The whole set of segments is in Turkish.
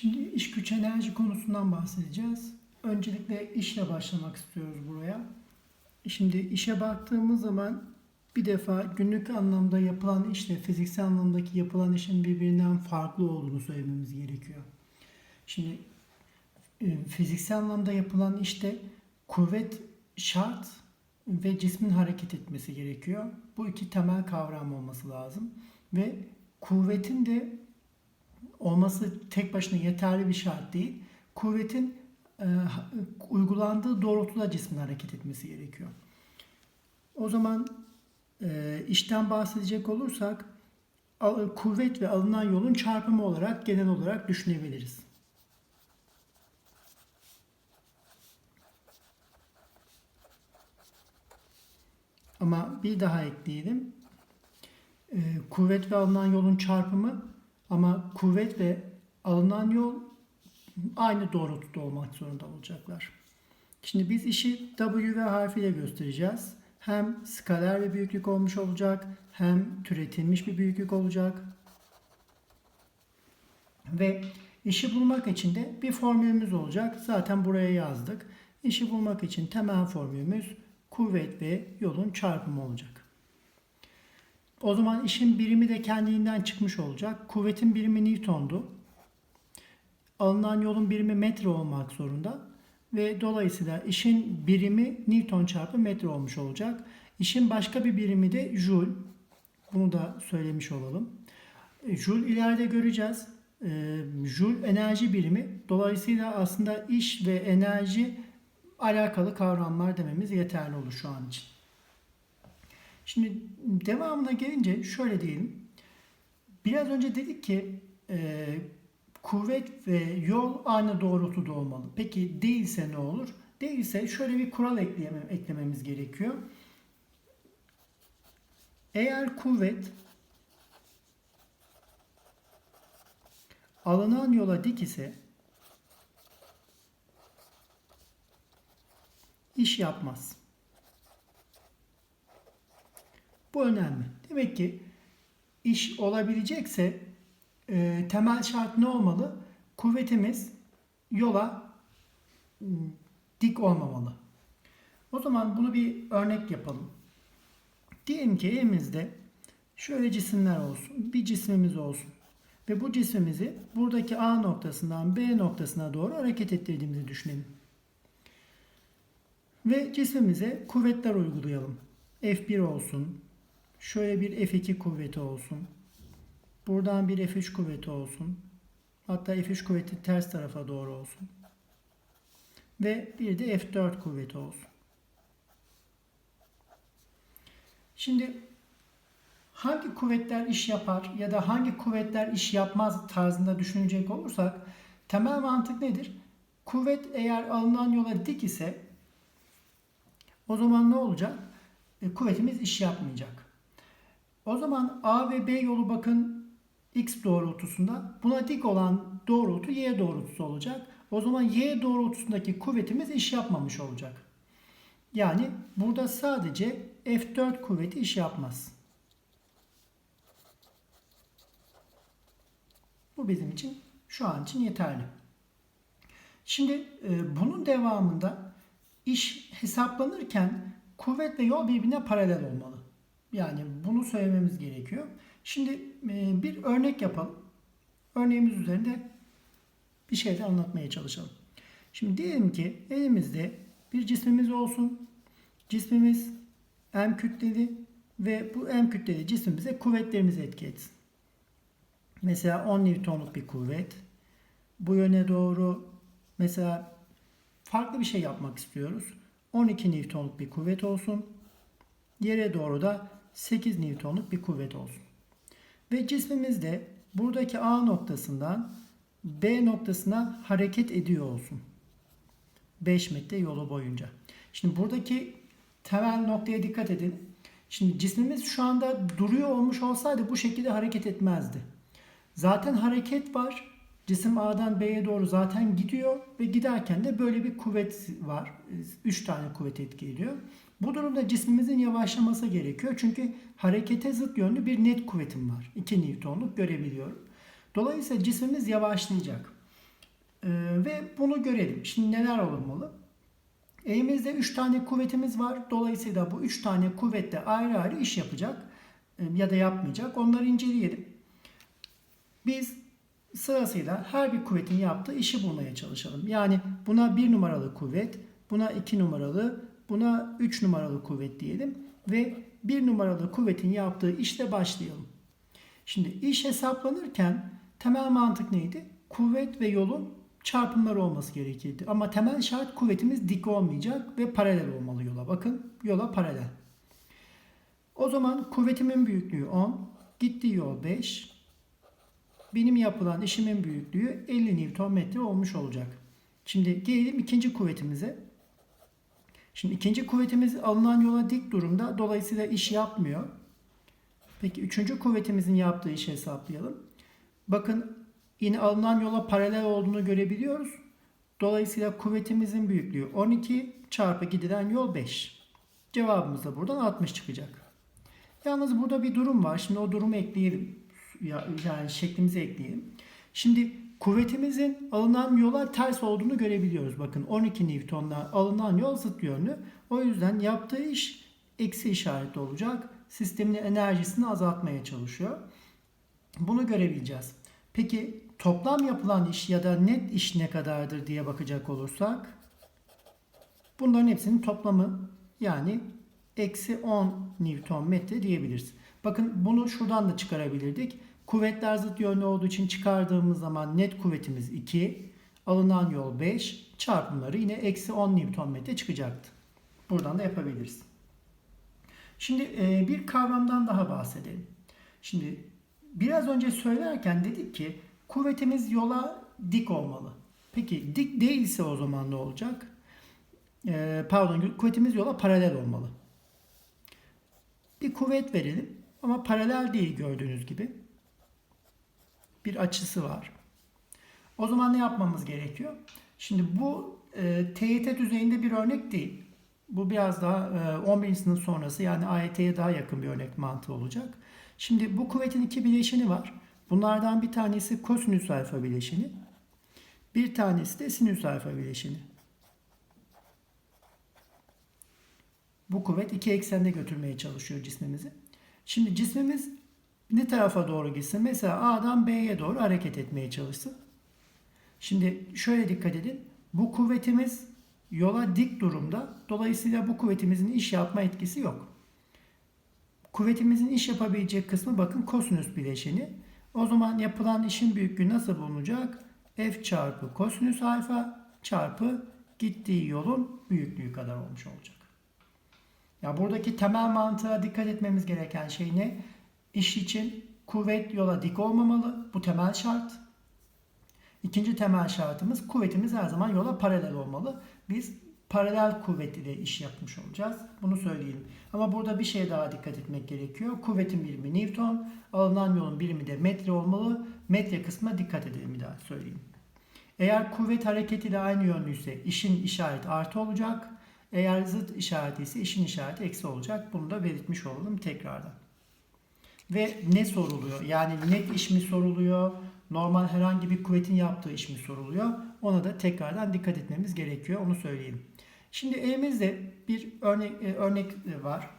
Şimdi iş güç enerji konusundan bahsedeceğiz. Öncelikle işle başlamak istiyoruz buraya. Şimdi işe baktığımız zaman bir defa günlük anlamda yapılan işle fiziksel anlamdaki yapılan işin birbirinden farklı olduğunu söylememiz gerekiyor. Şimdi e, fiziksel anlamda yapılan işte kuvvet şart ve cismin hareket etmesi gerekiyor. Bu iki temel kavram olması lazım. Ve kuvvetin de olması tek başına yeterli bir şart değil. Kuvvetin e, uygulandığı doğrultuda cismin hareket etmesi gerekiyor. O zaman e, işten bahsedecek olursak al- kuvvet ve alınan yolun çarpımı olarak genel olarak düşünebiliriz. Ama bir daha ekleyelim. E, kuvvet ve alınan yolun çarpımı ama kuvvet ve alınan yol aynı doğrultuda olmak zorunda olacaklar. Şimdi biz işi W ve harfiyle göstereceğiz. Hem skaler bir büyüklük olmuş olacak, hem türetilmiş bir büyüklük olacak. Ve işi bulmak için de bir formülümüz olacak. Zaten buraya yazdık. İşi bulmak için temel formülümüz kuvvet ve yolun çarpımı olacak. O zaman işin birimi de kendiliğinden çıkmış olacak. Kuvvetin birimi Newton'du. Alınan yolun birimi metre olmak zorunda. Ve dolayısıyla işin birimi Newton çarpı metre olmuş olacak. İşin başka bir birimi de Joule. Bunu da söylemiş olalım. E, Joule ileride göreceğiz. E, Joule enerji birimi. Dolayısıyla aslında iş ve enerji alakalı kavramlar dememiz yeterli olur şu an için. Şimdi devamına gelince şöyle diyelim. Biraz önce dedik ki e, kuvvet ve yol aynı doğrultuda olmalı. Peki değilse ne olur? Değilse şöyle bir kural ekleyemem, eklememiz gerekiyor. Eğer kuvvet alınan yola dik ise iş yapmaz. Bu önemli. Demek ki iş olabilecekse e, temel şart ne olmalı? Kuvvetimiz yola m, dik olmamalı. O zaman bunu bir örnek yapalım. Diyelim ki elimizde şöyle cisimler olsun. Bir cismimiz olsun. Ve bu cismimizi buradaki A noktasından B noktasına doğru hareket ettirdiğimizi düşünelim. Ve cismimize kuvvetler uygulayalım. F1 olsun. Şöyle bir F2 kuvveti olsun. Buradan bir F3 kuvveti olsun. Hatta F3 kuvveti ters tarafa doğru olsun. Ve bir de F4 kuvveti olsun. Şimdi hangi kuvvetler iş yapar ya da hangi kuvvetler iş yapmaz tarzında düşünecek olursak temel mantık nedir? Kuvvet eğer alınan yola dik ise o zaman ne olacak? E, kuvvetimiz iş yapmayacak. O zaman A ve B yolu bakın X doğrultusunda. Buna dik olan doğrultu Y doğrultusu olacak. O zaman Y doğrultusundaki kuvvetimiz iş yapmamış olacak. Yani burada sadece F4 kuvveti iş yapmaz. Bu bizim için şu an için yeterli. Şimdi e, bunun devamında iş hesaplanırken kuvvet ve yol birbirine paralel olmalı. Yani bunu söylememiz gerekiyor. Şimdi e, bir örnek yapalım. Örneğimiz üzerinde bir şeyler anlatmaya çalışalım. Şimdi diyelim ki elimizde bir cismimiz olsun. Cismimiz M kütleli ve bu M kütleli cismimize kuvvetlerimizi etki etsin. Mesela 10 Newton'luk bir kuvvet. Bu yöne doğru mesela farklı bir şey yapmak istiyoruz. 12 Newton'luk bir kuvvet olsun. Yere doğru da 8 Newton'luk bir kuvvet olsun. Ve cismimiz de buradaki A noktasından B noktasına hareket ediyor olsun. 5 metre yolu boyunca. Şimdi buradaki temel noktaya dikkat edin. Şimdi cismimiz şu anda duruyor olmuş olsaydı bu şekilde hareket etmezdi. Zaten hareket var. Cisim A'dan B'ye doğru zaten gidiyor ve giderken de böyle bir kuvvet var. 3 tane kuvvet etki ediyor. Bu durumda cismimizin yavaşlaması gerekiyor. Çünkü harekete zıt yönlü bir net kuvvetim var. 2 Newton'luk görebiliyorum. Dolayısıyla cismimiz yavaşlayacak. Ee, ve bunu görelim. Şimdi neler olmalı? Elimizde 3 tane kuvvetimiz var. Dolayısıyla bu 3 tane kuvvetle ayrı ayrı iş yapacak e, ya da yapmayacak. Onları inceleyelim. Biz sırasıyla her bir kuvvetin yaptığı işi bulmaya çalışalım. Yani buna 1 numaralı kuvvet, buna 2 numaralı, buna 3 numaralı kuvvet diyelim ve 1 numaralı kuvvetin yaptığı işle başlayalım. Şimdi iş hesaplanırken temel mantık neydi? Kuvvet ve yolun çarpımları olması gerekirdi. Ama temel şart kuvvetimiz dik olmayacak ve paralel olmalı yola. Bakın yola paralel. O zaman kuvvetimin büyüklüğü 10, gittiği yol 5. Benim yapılan işimin büyüklüğü 50 Nm olmuş olacak. Şimdi gelelim ikinci kuvvetimize. Şimdi ikinci kuvvetimiz alınan yola dik durumda. Dolayısıyla iş yapmıyor. Peki üçüncü kuvvetimizin yaptığı işi hesaplayalım. Bakın yine alınan yola paralel olduğunu görebiliyoruz. Dolayısıyla kuvvetimizin büyüklüğü 12 çarpı gidilen yol 5. Cevabımız da buradan 60 çıkacak. Yalnız burada bir durum var. Şimdi o durumu ekleyelim. Yani şeklimizi ekleyelim. Şimdi kuvvetimizin alınan yola ters olduğunu görebiliyoruz. Bakın 12 Newton'la alınan yol zıt yönlü. O yüzden yaptığı iş eksi işaretli olacak. Sistemin enerjisini azaltmaya çalışıyor. Bunu görebileceğiz. Peki toplam yapılan iş ya da net iş ne kadardır diye bakacak olursak bunların hepsinin toplamı yani eksi 10 Newton metre diyebiliriz. Bakın bunu şuradan da çıkarabilirdik. Kuvvetler zıt yönlü olduğu için çıkardığımız zaman net kuvvetimiz 2, alınan yol 5, çarpımları yine eksi 10 Newton metre çıkacaktı. Buradan da yapabiliriz. Şimdi e, bir kavramdan daha bahsedelim. Şimdi biraz önce söylerken dedik ki kuvvetimiz yola dik olmalı. Peki dik değilse o zaman ne olacak? E, pardon kuvvetimiz yola paralel olmalı. Bir kuvvet verelim ama paralel değil gördüğünüz gibi. Bir açısı var. O zaman ne yapmamız gerekiyor? Şimdi bu e, TYT düzeyinde bir örnek değil. Bu biraz daha e, 11. sınıf sonrası yani AYT'ye daha yakın bir örnek mantığı olacak. Şimdi bu kuvvetin iki bileşeni var. Bunlardan bir tanesi kosinüs alfa bileşeni. Bir tanesi de sinüs alfa bileşeni. Bu kuvvet iki eksende götürmeye çalışıyor cismimizi. Şimdi cismimiz ne tarafa doğru gitsin? Mesela A'dan B'ye doğru hareket etmeye çalışsın. Şimdi şöyle dikkat edin. Bu kuvvetimiz yola dik durumda. Dolayısıyla bu kuvvetimizin iş yapma etkisi yok. Kuvvetimizin iş yapabilecek kısmı bakın kosinüs bileşeni. O zaman yapılan işin büyüklüğü nasıl bulunacak? F çarpı kosinüs alfa çarpı gittiği yolun büyüklüğü kadar olmuş olacak. Ya buradaki temel mantığa dikkat etmemiz gereken şey ne? İş için kuvvet yola dik olmamalı. Bu temel şart. İkinci temel şartımız kuvvetimiz her zaman yola paralel olmalı. Biz paralel kuvvet ile iş yapmış olacağız. Bunu söyleyelim. Ama burada bir şey daha dikkat etmek gerekiyor. Kuvvetin birimi Newton, alınan yolun birimi de metre olmalı. Metre kısmına dikkat edelim bir daha söyleyeyim. Eğer kuvvet hareketiyle aynı yönlüyse işin işareti artı olacak. Eğer zıt işareti ise işin işareti eksi olacak. Bunu da belirtmiş olalım tekrardan. Ve ne soruluyor? Yani net iş mi soruluyor? Normal herhangi bir kuvvetin yaptığı iş mi soruluyor? Ona da tekrardan dikkat etmemiz gerekiyor. Onu söyleyeyim. Şimdi elimizde bir örnek, e, örnek var.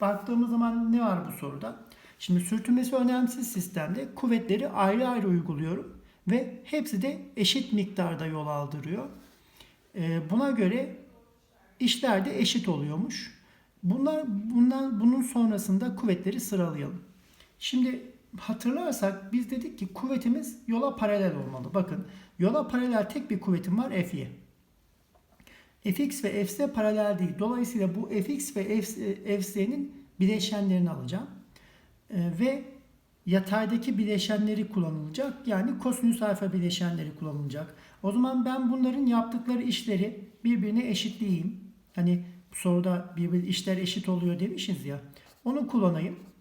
Baktığımız zaman ne var bu soruda? Şimdi sürtünmesi önemsiz sistemde kuvvetleri ayrı ayrı uyguluyorum ve hepsi de eşit miktarda yol aldırıyor. E, buna göre işler de eşit oluyormuş. Bunlar bundan bunun sonrasında kuvvetleri sıralayalım. Şimdi hatırlarsak biz dedik ki kuvvetimiz yola paralel olmalı. Bakın yola paralel tek bir kuvvetim var F'ye. Fx ve Fz paralel değil. Dolayısıyla bu Fx ve Fz'nin bileşenlerini alacağım. Ee, ve yataydaki bileşenleri kullanılacak. Yani kosinüs alfa bileşenleri kullanılacak. O zaman ben bunların yaptıkları işleri birbirine eşitleyeyim. Hani soruda birbir işler eşit oluyor demişiz ya. Onu kullanayım.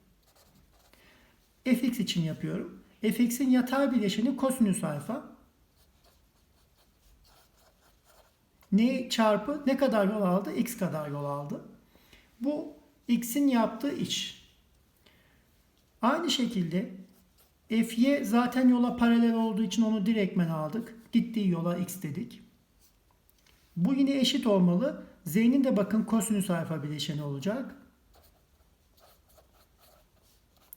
Fx için yapıyorum. fx'in yatay bileşeni kosinüs alfa. Ne çarpı ne kadar yol aldı? X kadar yol aldı. Bu x'in yaptığı iş. Aynı şekilde Fy zaten yola paralel olduğu için onu direktmen aldık. Gittiği yola x dedik. Bu yine eşit olmalı. Z'nin de bakın kosinüs alfa bileşeni olacak.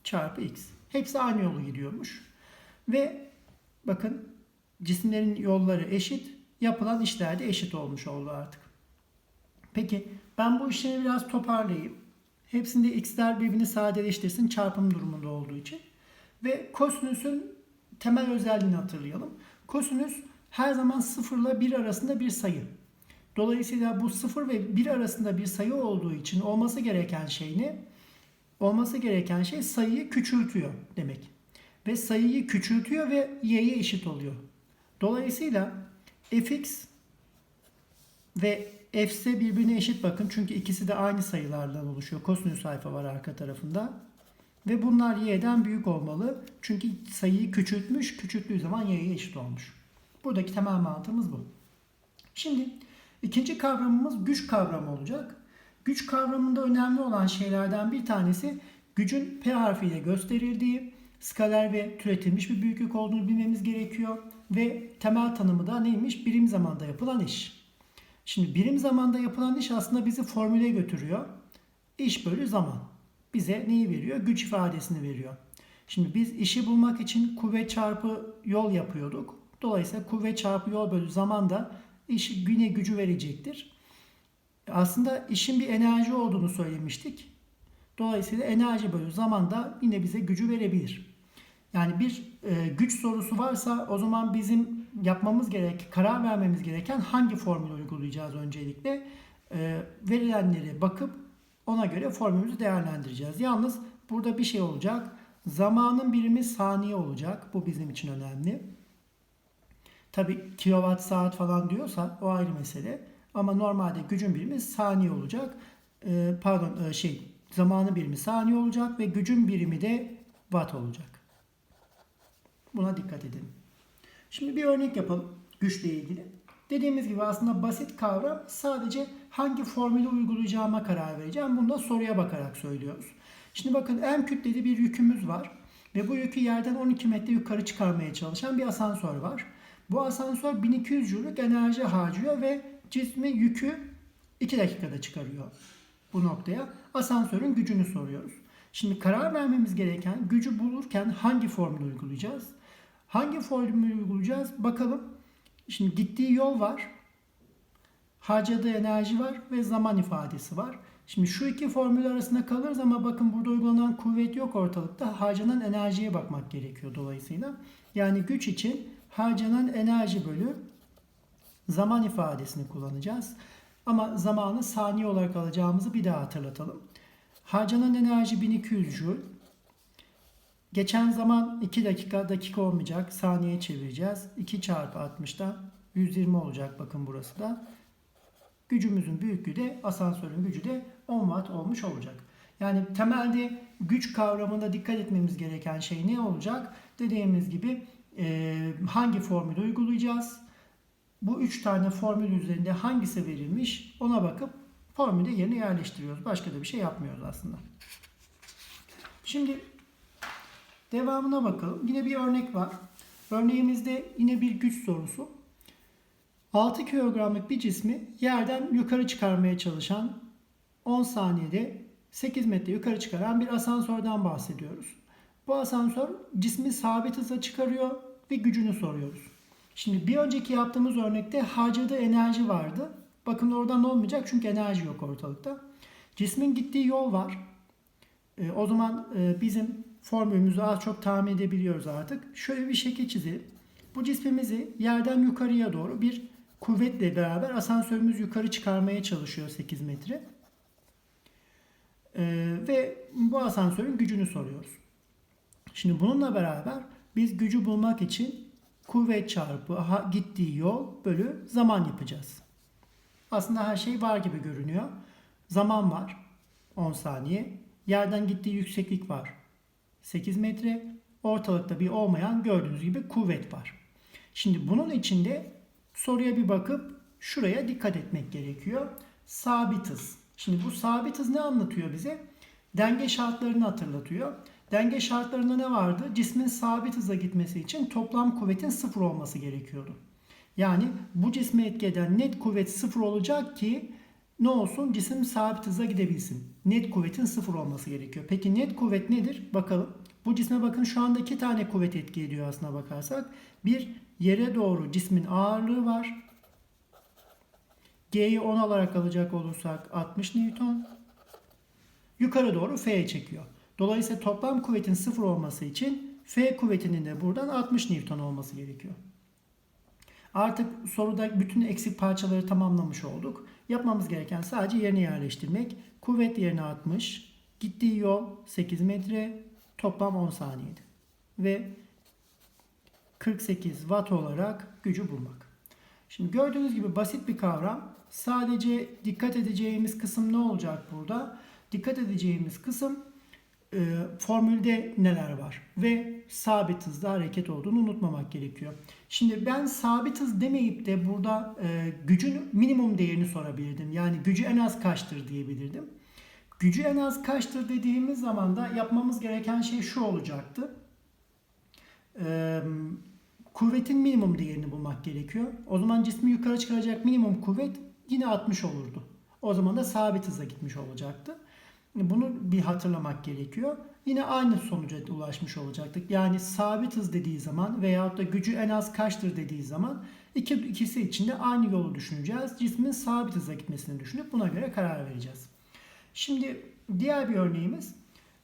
Çarpı x. Hepsi aynı yolu gidiyormuş. Ve bakın cisimlerin yolları eşit. Yapılan işler de eşit olmuş oldu artık. Peki ben bu işleri biraz toparlayayım. Hepsinde x'ler birbirini sadeleştirsin çarpım durumunda olduğu için. Ve kosinüsün temel özelliğini hatırlayalım. Kosinüs her zaman 0 ile 1 arasında bir sayı. Dolayısıyla bu 0 ve 1 arasında bir sayı olduğu için olması gereken şey ne? Olması gereken şey sayıyı küçültüyor demek. Ve sayıyı küçültüyor ve y'ye eşit oluyor. Dolayısıyla fx ve f'se birbirine eşit bakın. Çünkü ikisi de aynı sayılardan oluşuyor. Kosinüs alfa var arka tarafında. Ve bunlar y'den büyük olmalı. Çünkü sayıyı küçültmüş. Küçülttüğü zaman y'ye eşit olmuş. Buradaki temel mantığımız bu. Şimdi ikinci kavramımız güç kavramı olacak. Güç kavramında önemli olan şeylerden bir tanesi gücün P harfiyle gösterildiği, skaler ve türetilmiş bir büyüklük olduğunu bilmemiz gerekiyor. Ve temel tanımı da neymiş? Birim zamanda yapılan iş. Şimdi birim zamanda yapılan iş aslında bizi formüle götürüyor. İş bölü zaman. Bize neyi veriyor? Güç ifadesini veriyor. Şimdi biz işi bulmak için kuvvet çarpı yol yapıyorduk. Dolayısıyla kuvvet çarpı yol bölü zaman da iş yine gücü verecektir. Aslında işin bir enerji olduğunu söylemiştik. Dolayısıyla enerji bölü zaman da yine bize gücü verebilir. Yani bir e, güç sorusu varsa o zaman bizim yapmamız gerek, karar vermemiz gereken hangi formülü uygulayacağız öncelikle. E, verilenleri bakıp ona göre formülümüzü değerlendireceğiz. Yalnız burada bir şey olacak. Zamanın birimi saniye olacak. Bu bizim için önemli. Tabi kilowatt saat falan diyorsa o ayrı mesele. Ama normalde gücün birimi saniye olacak. E, pardon e, şey zamanı birimi saniye olacak ve gücün birimi de watt olacak. Buna dikkat edin. Şimdi bir örnek yapalım güçle ilgili. Dediğimiz gibi aslında basit kavram sadece hangi formülü uygulayacağıma karar vereceğim. Bunu da soruya bakarak söylüyoruz. Şimdi bakın M kütleli bir yükümüz var. Ve bu yükü yerden 12 metre yukarı çıkarmaya çalışan bir asansör var. Bu asansör 1200 Joule'luk enerji harcıyor ve cismi yükü 2 dakikada çıkarıyor bu noktaya. Asansörün gücünü soruyoruz. Şimdi karar vermemiz gereken gücü bulurken hangi formülü uygulayacağız? Hangi formülü uygulayacağız? Bakalım. Şimdi gittiği yol var. Harcadığı enerji var ve zaman ifadesi var. Şimdi şu iki formül arasında kalırız ama bakın burada uygulanan kuvvet yok ortalıkta. Harcanan enerjiye bakmak gerekiyor dolayısıyla. Yani güç için harcanan enerji bölü zaman ifadesini kullanacağız. Ama zamanı saniye olarak alacağımızı bir daha hatırlatalım. Harcanan enerji 1200 Joule. Geçen zaman 2 dakika, dakika olmayacak. Saniye çevireceğiz. 2 çarpı 60'dan 120 olacak bakın burası da. Gücümüzün büyüklüğü de asansörün gücü de 10 watt olmuş olacak. Yani temelde güç kavramında dikkat etmemiz gereken şey ne olacak? Dediğimiz gibi e, hangi formülü uygulayacağız? Bu üç tane formül üzerinde hangisi verilmiş ona bakıp formülü yerine yerleştiriyoruz. Başka da bir şey yapmıyoruz aslında. Şimdi devamına bakalım. Yine bir örnek var. Örneğimizde yine bir güç sorusu. 6 kilogramlık bir cismi yerden yukarı çıkarmaya çalışan 10 saniyede 8 metre yukarı çıkaran bir asansörden bahsediyoruz. Bu asansör cismi sabit hıza çıkarıyor ve gücünü soruyoruz. Şimdi bir önceki yaptığımız örnekte harcadığı enerji vardı. Bakın oradan olmayacak çünkü enerji yok ortalıkta. Cismin gittiği yol var. E, o zaman e, bizim formülümüzü az çok tahmin edebiliyoruz artık. Şöyle bir şekil çizelim. Bu cismimizi yerden yukarıya doğru bir kuvvetle beraber asansörümüz yukarı çıkarmaya çalışıyor 8 metre. E, ve bu asansörün gücünü soruyoruz. Şimdi bununla beraber biz gücü bulmak için kuvvet çarpı aha, gittiği yol bölü zaman yapacağız. Aslında her şey var gibi görünüyor. Zaman var 10 saniye. Yerden gittiği yükseklik var 8 metre. Ortalıkta bir olmayan gördüğünüz gibi kuvvet var. Şimdi bunun içinde soruya bir bakıp şuraya dikkat etmek gerekiyor. Sabit hız. Şimdi bu sabit hız ne anlatıyor bize? Denge şartlarını hatırlatıyor. Denge şartlarında ne vardı? Cismin sabit hıza gitmesi için toplam kuvvetin sıfır olması gerekiyordu. Yani bu cisme etki eden net kuvvet sıfır olacak ki ne olsun cisim sabit hıza gidebilsin. Net kuvvetin sıfır olması gerekiyor. Peki net kuvvet nedir? Bakalım. Bu cisme bakın şu anda iki tane kuvvet etki ediyor aslına bakarsak. Bir yere doğru cismin ağırlığı var. G'yi 10 olarak alacak olursak 60 Newton. Yukarı doğru F'ye çekiyor. Dolayısıyla toplam kuvvetin sıfır olması için F kuvvetinin de buradan 60 Newton olması gerekiyor. Artık soruda bütün eksik parçaları tamamlamış olduk. Yapmamız gereken sadece yerine yerleştirmek. Kuvvet yerine 60, gittiği yol 8 metre, toplam 10 saniyede. Ve 48 watt olarak gücü bulmak. Şimdi gördüğünüz gibi basit bir kavram. Sadece dikkat edeceğimiz kısım ne olacak burada? Dikkat edeceğimiz kısım e, formülde neler var ve sabit hızda hareket olduğunu unutmamak gerekiyor. Şimdi ben sabit hız demeyip de burada e, gücün minimum değerini sorabilirdim. Yani gücü en az kaçtır diyebilirdim. Gücü en az kaçtır dediğimiz zaman da yapmamız gereken şey şu olacaktı. E, kuvvetin minimum değerini bulmak gerekiyor. O zaman cismi yukarı çıkaracak minimum kuvvet yine 60 olurdu. O zaman da sabit hıza gitmiş olacaktı. Bunu bir hatırlamak gerekiyor. Yine aynı sonuca ulaşmış olacaktık. Yani sabit hız dediği zaman veyahut da gücü en az kaçtır dediği zaman iki, ikisi için de aynı yolu düşüneceğiz. Cismin sabit hıza gitmesini düşünüp buna göre karar vereceğiz. Şimdi diğer bir örneğimiz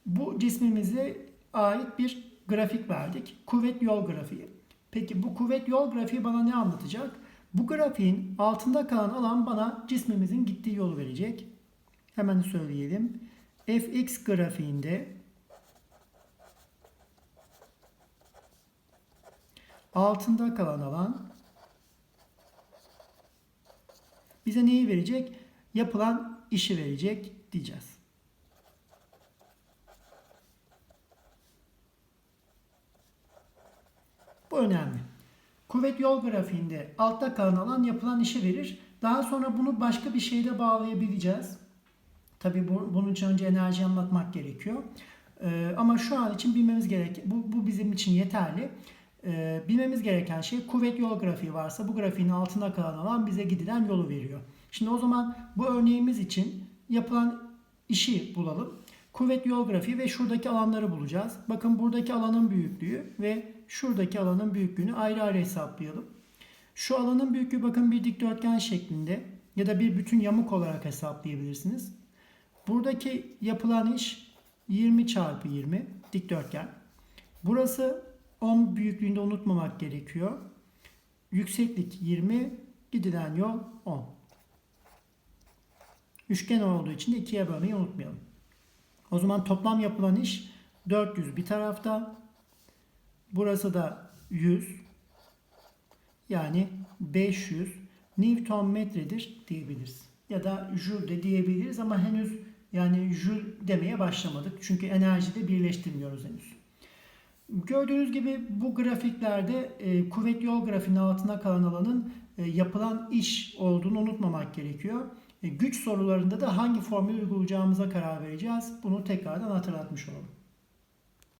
bu cismimize ait bir grafik verdik. Kuvvet yol grafiği. Peki bu kuvvet yol grafiği bana ne anlatacak? Bu grafiğin altında kalan alan bana cismimizin gittiği yolu verecek. Hemen söyleyelim. Fx grafiğinde altında kalan alan bize neyi verecek? Yapılan işi verecek diyeceğiz. Bu önemli. Kuvvet yol grafiğinde altta kalan alan yapılan işi verir. Daha sonra bunu başka bir şeyde bağlayabileceğiz. Tabii bu, bunun için önce enerji anlatmak gerekiyor. Ee, ama şu an için bilmemiz gerek. Bu, bu bizim için yeterli. Ee, bilmemiz gereken şey kuvvet yol grafiği varsa bu grafiğin altına kalan alan bize gidilen yolu veriyor. Şimdi o zaman bu örneğimiz için yapılan işi bulalım. Kuvvet yol grafiği ve şuradaki alanları bulacağız. Bakın buradaki alanın büyüklüğü ve şuradaki alanın büyüklüğünü ayrı ayrı hesaplayalım. Şu alanın büyüklüğü bakın bir dikdörtgen şeklinde ya da bir bütün yamuk olarak hesaplayabilirsiniz. Buradaki yapılan iş 20 çarpı 20 dikdörtgen. Burası 10 büyüklüğünde unutmamak gerekiyor. Yükseklik 20, gidilen yol 10. Üçgen olduğu için de ikiye bölmeyi unutmayalım. O zaman toplam yapılan iş 400 bir tarafta. Burası da 100. Yani 500 Newton metredir diyebiliriz. Ya da joule de diyebiliriz ama henüz yani joule demeye başlamadık. Çünkü enerjide birleştirmiyoruz henüz. Gördüğünüz gibi bu grafiklerde e, kuvvet yol grafiğinin altına kalan alanın e, yapılan iş olduğunu unutmamak gerekiyor. E, güç sorularında da hangi formülü uygulayacağımıza karar vereceğiz. Bunu tekrardan hatırlatmış olalım.